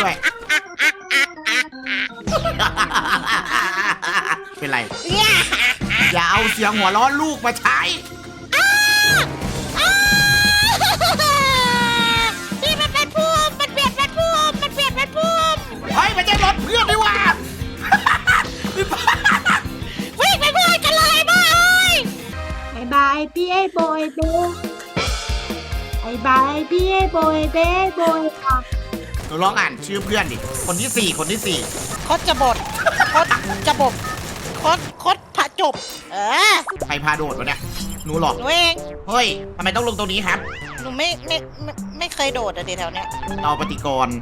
ด้วย เป็นไร อย่าเอาเสียงหัวล้อลูกมาใช้พี่มันเป็นภูมิมันเปลี่ยนเป็นภูมิมันเปลี่ยนเป็นภูมิเฮ้ยมันจะรถเพื่อนดีกว่า วิ่งไปเพื่อนกันเลยบ้าเอ้ยบายบายพี่ไอ้โบยเบ้บายบายพี่ไอ้โบยเบ้โบยค่ะ หนูลองอ่านชื่อเพื่อนดิ คนที่สี่คนที่สี่คดจะบดคดจะบดคดคดผะจบ เออใครพาโดดวะเนี่ย หนูหรอกหนูเองเฮ้ยทำไมต้องลงตรงนี้ครับ หนูไม่ไม่ไม่ไม่เคยโดดอะดีแถวเนี้ยเตาปฏิกรณ์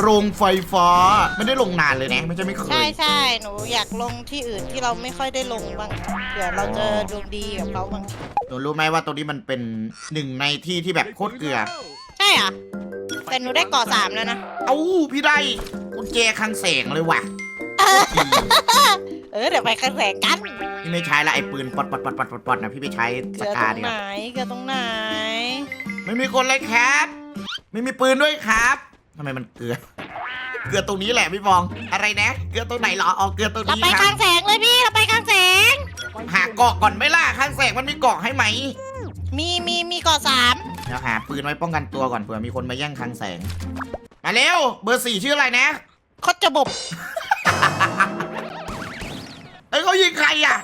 โรงไฟฟ้าไม่ได้ลงนานเลยนะ ไม่ใช่ไม่เคใช่ยใช่หนูอยากลงที่อื่นที่เราไม่ค่อยได้ลงบ้างเผื่อเราจะดวงดีกับเขาบ้างหนูรู้ไหมว่าตรงนี้มันเป็นหนึ่งในที่ที่แบบโคตรเกลือ ใช่เหรอะ แต่หนูได้เกาะสามแล้วนะ เอ้าพี่ได้กุญแจคลังแสงเลยว่ะเออเดี๋ยวไปกระแสกัน พี่ไม่ใช้ละไอ้ปืนปอดปอดปอดปอดปอดปอดนะพี่ไปใช้เกสลือตการงดีกไหนว่าเกลือตรงไหน ไม่มีคนเลยครับ ไม่มีปืนด้วยครับทำไมมันเกลือ เกลือตรงนี้แหละพี่ฟอง อะไรนะ เกลือตรงไหนเหรออ๋อเกลือตรงเรานี้ไปคกรัลาบงแสงเลยพี่ เราไปกลางแสง หาเกาะก่อนไหมล่ะข้างแสงมันมีเกาะให้ไหม มีมีมีเกาะสาม เดี๋ยวหาปืนไว้ป้องกันตัวก่อนเผื่อมีคนมาแย่งข้างแสง มาเร็ว เบอร์สี่ชื่ออะไรนะคดจะบบเอ้ยเขายิงใครอะ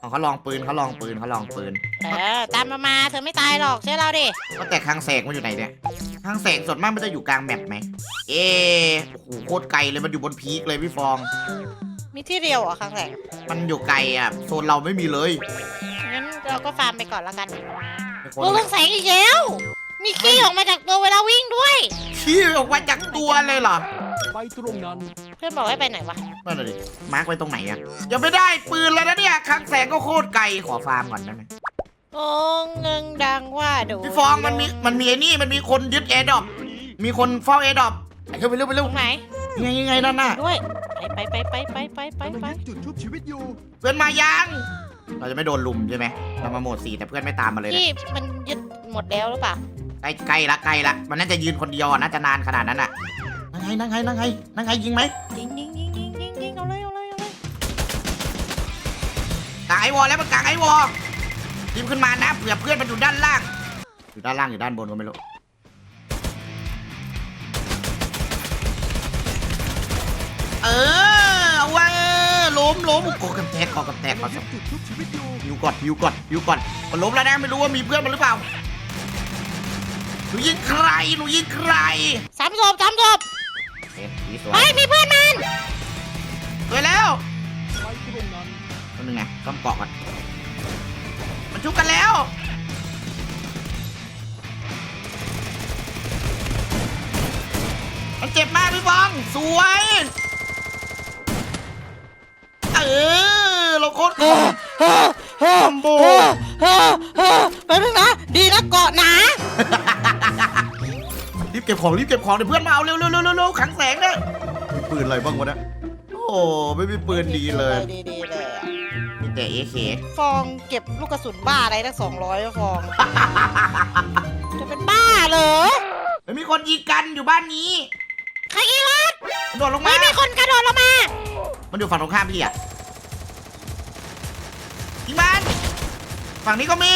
อ๋อเขาลองปืนเขาลองปืนเขาลองปืน เออตามมามาเธอไม่ตายหรอกเชื่อเราดิก็แต่ข้างแสงมันอยู่ไหนเนี่ยข้างแสงส่วนมากมันจะอยู่กลางแมปไหม เอ๊ะโอ้โหโคตรไกลเลยมันอยู่บนพีคเลยพี่ฟอง มีที่เดียวเหรอข้างแสงมันอยู่ไกลอะโซนเราไม่มีเลยงั้นเราก็ฟาร์มไปก่อนแล้วกัน เป็นคนตัวเรื่องแสงอีกแล้ว มีขี้ออกมาจากตัวเวลาวิ่งด้วย ขี้ออกมาจากตัวเลยเหรอ ไปตรงนั้นเพื่อนบอกให้ไปไหนวะ นั่นน่ะดิมาร์กไว้ตรงไหนอะยังไม่ได้ปืนแล้วนะเนี่ยข้างแสงก็โคตรไกลขอฟาร์มก่อนได้ไหมโอ้เงิงดังว่าดูพี่ฟองมันมีมันมีไอ้นี่มันมีคนยึดแอร์ดรอปมีคนเฝ้าแอร์ดรอปไปเร็วไปเร็วไปตเร็รวงไหนยังไงยังไงนั่นน่ะด้วยไปไปไปไปไปไปไปจุดชุบชีวิตอยู่เพื่อนมายัง เราจะไม่โดนลุมใช่ไหมเรามาโหมดสี่แต่เพื่อนไม่ตามมาเลยนะที่มันยึดหมดแล้วหรือเปล่าใกล้ใกล้ละใกล้ละมันน่าจะยืนคนเดียวอะน่าจะนานขนาดนั้นอะนั่งไงนั่งไงนั่งไงนั่งไงยิงไหมยิงยิงยิงยิงยิงยิงเอาเลยเอาเลยเอาเลยกางไอวอลแล้วมันกางไอวอลรีบขึ้นมานะเผื่อเพื่อนมันอยู่ด้านล่าง อยู่ด้านล่างอยู่ด้านบนก็ไม่รู้เออเอาว่า ล้มล้มกอกำแตกกอกำแตกขอสักจุดชุบชีวิตอยู่ฮิวก่อนฮิวก่อนฮิวก่อนมันล้มแล้วนะไม่รู้ว่ามีเพื่อนมันหรือเปล่าหนูยิงใครหนูยิงใครสามศพสามศพเอ๊ะดีสวยเฮ้ยมีเพื่อนมันสวยแล้วไปตรงนั้นตัวนึงไงต้องเกาะก่อนมันชุบกันแล้วมันเจ็บมากพี่บองสวย ตรคอมโบแป๊บนึงนะ ดีนะเกาะหนารีบเก็บของรีบเก็บของเดี๋ยวเพื่อนมาเอาเร็วเร็วเร็วเร็วเร็วขังแสงเนี่ยมีปืนอะไรบ้างวะเนี่ยโอ้ไม่มีปืนดีเลยดีดีเลยอะมีแต่เอเคฟองเก็บลูกกระสุนบ้าอะไรตั้งสองร้อยฟอง จะเป็นบ้าเหรอไม่มีคนยิงกันอยู่บ้านนี้ ใครอีรัตโดดลงมา ไม่มีคนกระโดดลงมา มันอยู่ฝั่งตรงข้ามพี่อะยิงมัน ฝั่งนี้ก็มี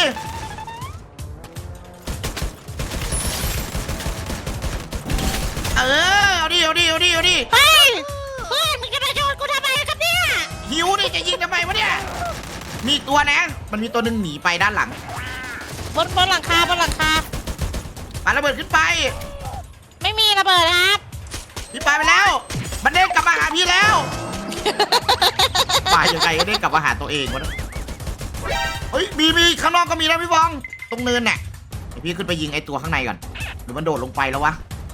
เออ เอาดิ เอาดิ เอาดิ เอาดิ เฮ้ยเพื่อนมึงจะมาโยนกูทำไมครับเนี่ยหิวดิจะยิงทำไมวะเนี่ย มีอีกตัวนะ มันมีตัวหนึ่งหนีไปด้านหลังบนบนหลังคาบนหลังคาปาระเบิดขึ้นไป ไม่มีระเบิดครับ พี่ปาไปแล้ว มันเด้งกลับมาหาพี่แล้ว ปายังไงก็เด้งกลับมาหาตัวเองวะเนย เฮ้ยมีมีข้างนอกก็มีนะพี่บอง ตรงเนินน่ะเดี๋ยวพี่ขึ้นไปยิงไอ้ตัวข้างในก่อนหรือมันโดดลงไปแล้ววะ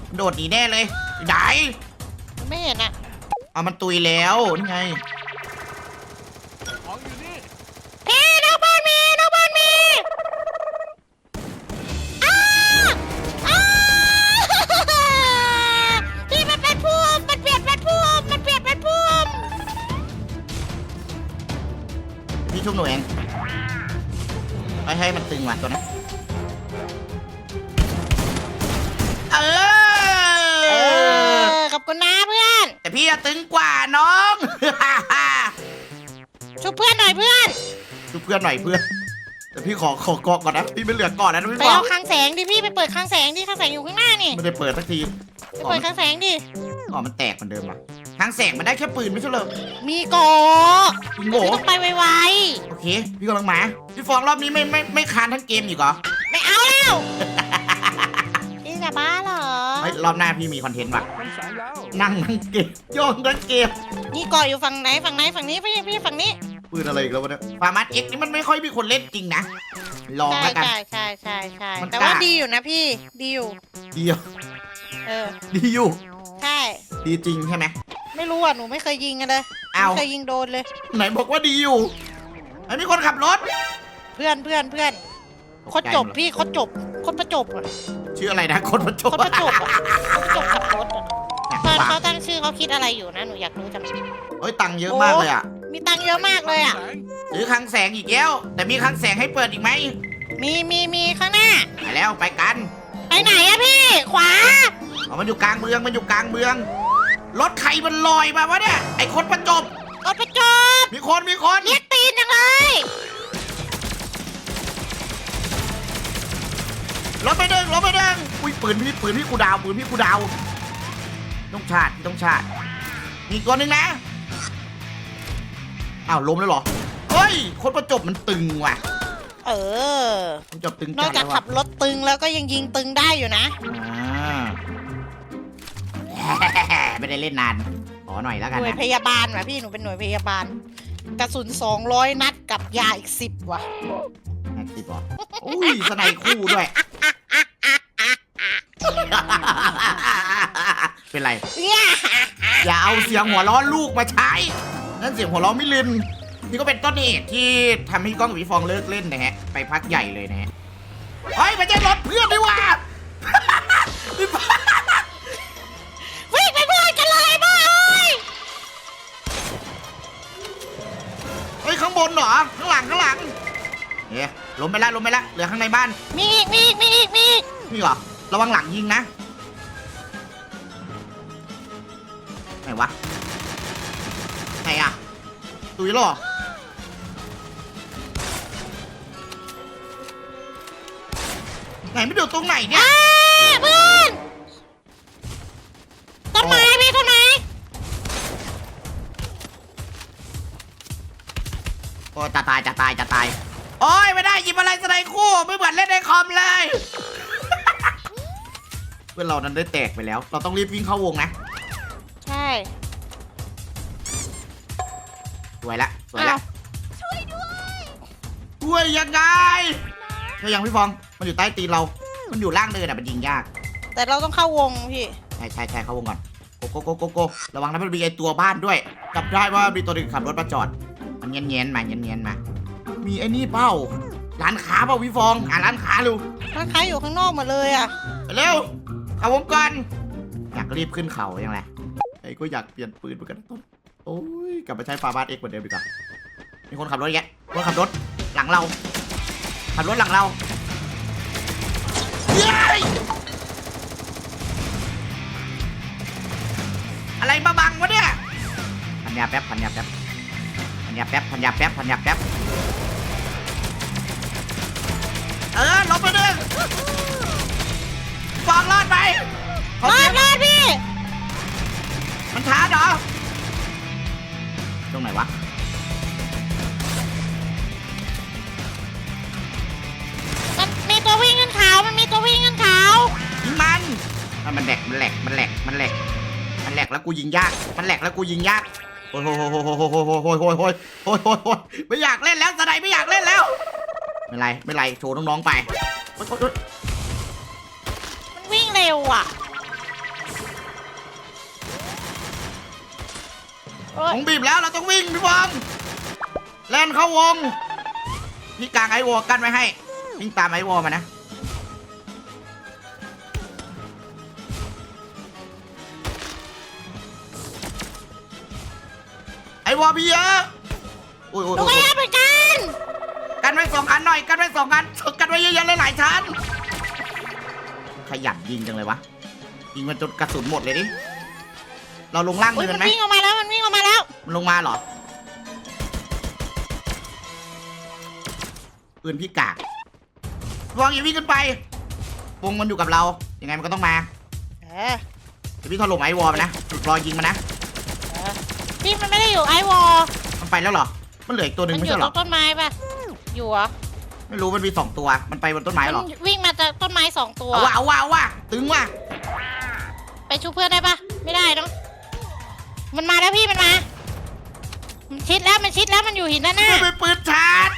มันโดดหนีแน่เลยไหนไม่เห็นอะเอามันตุยแล้วนี่ไงของ ตึงกว่าน้อง ช่วยเพื่อนหน่อยเพื่อน ดูเพื่อนหน่อยเพื่อนแต่พี่ขอขอเกาะก่อนนะพี่ไม่เหลือก่อนนะพี่ไปบอเอากคลังแสงดิพี่ไปเปิดคลังแสงดิคลังแสงอยู่ข้างหน้านี่ไม่ได้เปิดสักทีไปเปิดคลังแสงดิ อ๋อมันแตกเหมือนเดิมอะทางแสงมันได้แค่ปืนไม่ใช่เหรอมีโกอจริงโง่พี่ต้องไปไวโอเค พี่กำลังมาพี่ฟองรอบนี้ไม่ไม่ไม่คานทั้งเกมอีกเหรอๆไม่เอาแล้ว พี่จะบ้าเหรอ เฮ้ยรอบหน้าพี่มีคอนเทนต์ว่ะ มันแสงแล้ว นั่งทั้งเกมโยงทั้งเกมนี่เกาะอยู่ฝั่งไหนฝั่งไหนฝั่งนี้พี่พี่ฝั่งนี้ปืนอะไรอีกแล้ววะเนี่ยฟาร์มัสเอ็กนี่มันไม่ค่อยมีคนเล่นจริงนะ ลองใช่แล้วกัน ใช่ใช่ใช่ใช่มันแต่ว่ากล้า ดีอยู่นะพี่ดีอยู่ดีอะเออ ดีอยู่ ใช่ ดีจริงใช่ไหม ไม่รู้อะหนูไม่เคยยิงกันเลยเอาไม่เคยยิงโดนเลย ไหนบอกว่าดีอยู่ไอ้นี่คนขับรถเพื่อนเพื่อนเพื่อนโคตรจบพี่โคตรจบโคตรประจบอะชื่ออะไรนะคนประจโคตรประจบอะโคตรประจบขับรถอะ ตอนฝากเขาตั้งชื่อเขาคิดอะไรอยู่นะ หนูอยากรู้จังเฮ้ยตังค์เยอะมากเลยอะมีตังค์เยอะมากเลยอะแสงซื้อคลังแสงอีกแล้ว แต่มีคลังแสงให้เปิดอีกไหมมีมีมีข้างหน้า ไปแล้วไปกันไปไหนอะพี่ ขวา เอามันอยู่กลางเมืองมันอยู่กลางเมือง รถใครมันลอยมาวะเนี่ย ไอ้คนประจบรถประจบมีคนมีคนเรียกตีนจังเลย รถไปเด้งรถไปเด้งอุ้ยปืนพี่ปืนพี่กูดาวปืนพี่กูดาว ต้องชาติพี่ต้องชาติมีอีกตัวหนึ่งนะอ้าวล้มแล้วเหรอเฮ้ยคนประจบมันตึงว่ะเออคนประจบตึงนอกจัดจากเลยขัว่ะบรถตึงแล้วก็ยังยิงตึงได้อยู่นะอ่าไม่ได้เล่นนานขอหน่อยแล้วหกันน่วยนะพยาบาลว่ะพี่หนูเป็นหน่วยพยาบาล กระสุน200นัดกับยาอีก10ว่ะแม็กซี่บอกอุ้ยสไนคู่ด้วย เป็นไร อย่าเอาเสียงหัวล้อลูกมาใช้ นั่นเสียงหัวล้อมิลิน นี่ก็เป็นต้นเหตุที่ทำให้กล้องกับพี่ฟองเลิกเล่นนะฮะ ไปพักใหญ่เลยนะฮะเฮ้ยไม่ใช่รถเพื่อนดีกว่าพี่ฟองวิ่งไปเพื่อนกันเลยบ้าเอ้ยเฮ้ยข้างบนเหรอ ข้างหลังข้างหลังเอ๊ะล้มไปละล้มไปละเหลือข้างในบ้าน มีอีกมีอีกมีอีกมีอีกนี่เหรอ ระวังหลังยิงนะ วะไหนอะตุยเหรอไหนไม่ดูตรงไหนเนี่ยอ่าเพื่อนต้นไม้พี่ต้นไม้โอ้จะตายจะตายจะตายโอ้ยไม่ได้หยิบอะไรสไนคู่ไม่เหมือนเล่นในคอมเลย เพื่อนเรานั้นได้แตกไปแล้ว เราต้องรีบวิ่งเข้าวงนะ วยละสวยละอ้าวช่วยยังไงช่วยยังพี่ฟอง มันอยู่ใต้ตีนเรา มันอยู่ล่างเนินอะมันยิงยาก แต่เราต้องเข้าวงพี่ ใช่ใช่ใช่เข้าวงก่อนโกโกโกโกโกระวังนะมันมีไอตัวบ้านด้วยจับได้ว่ามีตัวหนึงขับรถมาจอด มันเงียนๆมาเงียนๆมา มีไอ้นี่เป้า ร้านค้าเปล่าพี่ฟองอ่าร้านค้าเร็วร้านค้าอยู่ข้างนอกหมดเลยอะ ไปเร็วเข้าวงก่อนอยากรีบขึ้นเขายังไงไอ้ก็อยากเปลี่ยนปืนเหมือนกันต้น โอ้ยกลับไปใช้ฟาบาสเอ็กเหมือนเดิมดีกว่ามีคนขับรถแยะคนขับรถหลังเรา ขับรถหลังเราเย้ยอะไรมาบังวะเนี่ยพันยาแป๊บพันยาแป๊บพันยาแป๊บพันยาแป๊บพันยาแป๊บเออลบไปหนึ่ง กูยิงยาก มันแหลกแล้วกูยิงยากโอ้ยโอ้ยโอ้ยโอ้ยโอ้ยโอ้ยโอ้ยโอ้ยโอ้ยโอ้ยโอ้ยโอยไม่อยากเล่นแล้วสไนไม่อยากเล่นแล้ว ไม่ไรไม่ไรโชว์น้องๆไปโอ๊ยโอ๊ยมันวิ่งเร็วอะโอ๊วยงบีบแล้วเราต้องวิ่งพี่บอมเล่นเข้าวง พี่กลางไอวอกันไว้ให้ วิ่งตามไอวอมานะ วอลพี่เยอะโอ้ยโอ้ยหนูโอ้ก็ยแย่เหมือนกันกันไว้สองอันหน่อยกันไว้สองอันกันไว้เยอะๆหลายๆชั้นขยันยิงจังเลยวะยิงมันจนกระสุนหมดเลยดิเราลงล่างอุ้ยเนิมันนไหมวิ่งออกมาแล้วมันวิ่งออกมาแล้ว มันลงมาเหรอปืนพี่กากวางอย่าวิ่งขึ้นไปวงมันอยู่กับเรายังไงมันก็ต้องมา เออ เดี๋ยวพี่ถล่มไอวอลไปนะรอยิงมันนะ เออพี่มันไม่ได้ อยู่ไอวอลมันไปแล้วเหรอ มันเหลืออีกตัวหนึ่งมันไม่อยู่ใช่เหตรรองต้นไม้ปะอยู่เหรอไม่รู้มันมีสองตัว มันไปบนต้นไม้เหรอมันวิ่งมาจากต้นไม้สองตัว เอาว่ะเอาว่ะเอาว่ะตึงว่ะไปชูเพื่อนได้ปะไม่ได้เนอะมันมาแล้วพี่มันมา มันชิดแล้วมันชิดแล้วมันอยู่หินด้านหน้า มันเป็นปืนชาร์จ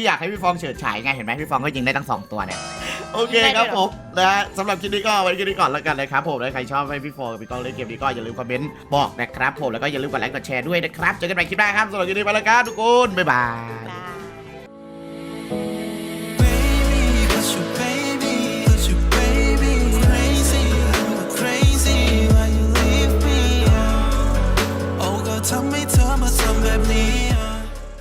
ี่อยากให้พี่ฟองเฉิดฉายไงเห็นไหมพี่ฟองก็ยิงได้ตั้งสองตัวเนี่ยโอเคครับผมนะฮะสำหรับคลิปนี้ก็ไว้คลิปนี้ก่อนแล้วกันนะครับผมและใครชอบให้พี่ฟองพี่กองเล่นเกมนี้ก็อย่าลืมคอมเมนต์บอกนะครับผมแล้วก็อย่าลืมกดไลค์กดแชร์ด้วยนะครับเจอกันใหม่คลิปหน้าครับสำหรับคลิปนี้ไปแล้วครับทุกคนบ๊ายบายทำให้เธอมาทำแบบนี้